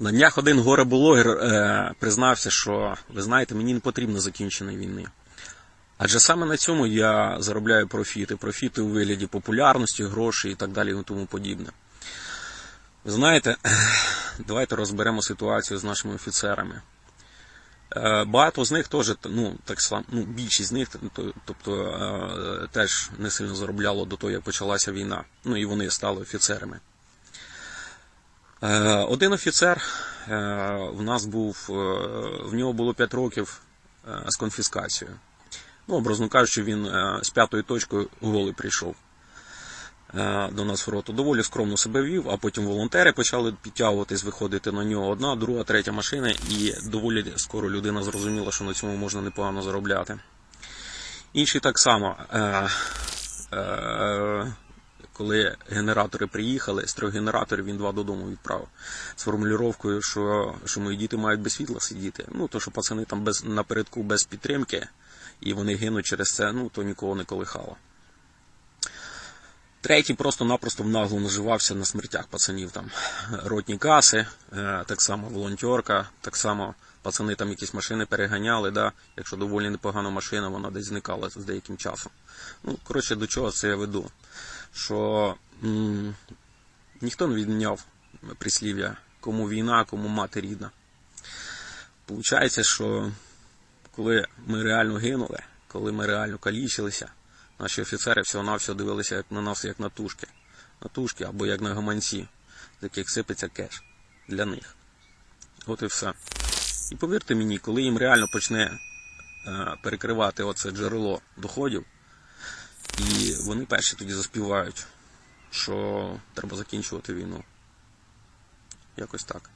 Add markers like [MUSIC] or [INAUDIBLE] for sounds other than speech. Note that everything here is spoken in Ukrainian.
На днях один горе-блогер е, признався, що ви знаєте, мені не потрібно закінчення війни. Адже саме на цьому я заробляю профіти. Профіти у вигляді популярності, грошей і так далі і тому подібне. Ви знаєте, [CLEARS THROAT] давайте розберемо ситуацію з нашими офіцерами. Е, Багато з них теж, ну, так само, ну, більшість з них, тобто, е, теж не сильно заробляло до того, як почалася війна. Ну і вони стали офіцерами. Е, Один офіцер е, в нас був, е, в нього було 5 років з конфіскацією. Ну, образно кажучи, він з п'ятою точкою голий прийшов до нас в роту. Доволі скромно себе вів, а потім волонтери почали підтягуватись, виходити на нього одна, друга, третя машина, і доволі скоро людина зрозуміла, що на цьому можна непогано заробляти. Інший так само. Коли генератори приїхали, з трьох генераторів він два додому відправив. З формулювання, що, що мої діти мають без світла сидіти. Ну, то, що пацани там без, напередку без підтримки, і вони гинуть через це, ну, то нікого не колихало. Третій просто-напросто в наглу наживався на смертях пацанів там. Ротні каси, е, так само волонтерка, так само пацани там якісь машини переганяли, да? якщо доволі непогана машина, вона десь зникала з деяким часом. Ну, коротше, до чого це я веду? Що м- ніхто не відміняв прислів'я, кому війна, кому мати рідна. Получається, що коли ми реально гинули, коли ми реально калічилися, наші офіцери всього-навсього дивилися як на нас, як на тушки. На тушки або як на гаманці, з яких сипеться кеш для них. От і все. І повірте мені, коли їм реально почне е, перекривати оце джерело доходів, і вони перші тоді заспівають, що треба закінчувати війну. Якось так.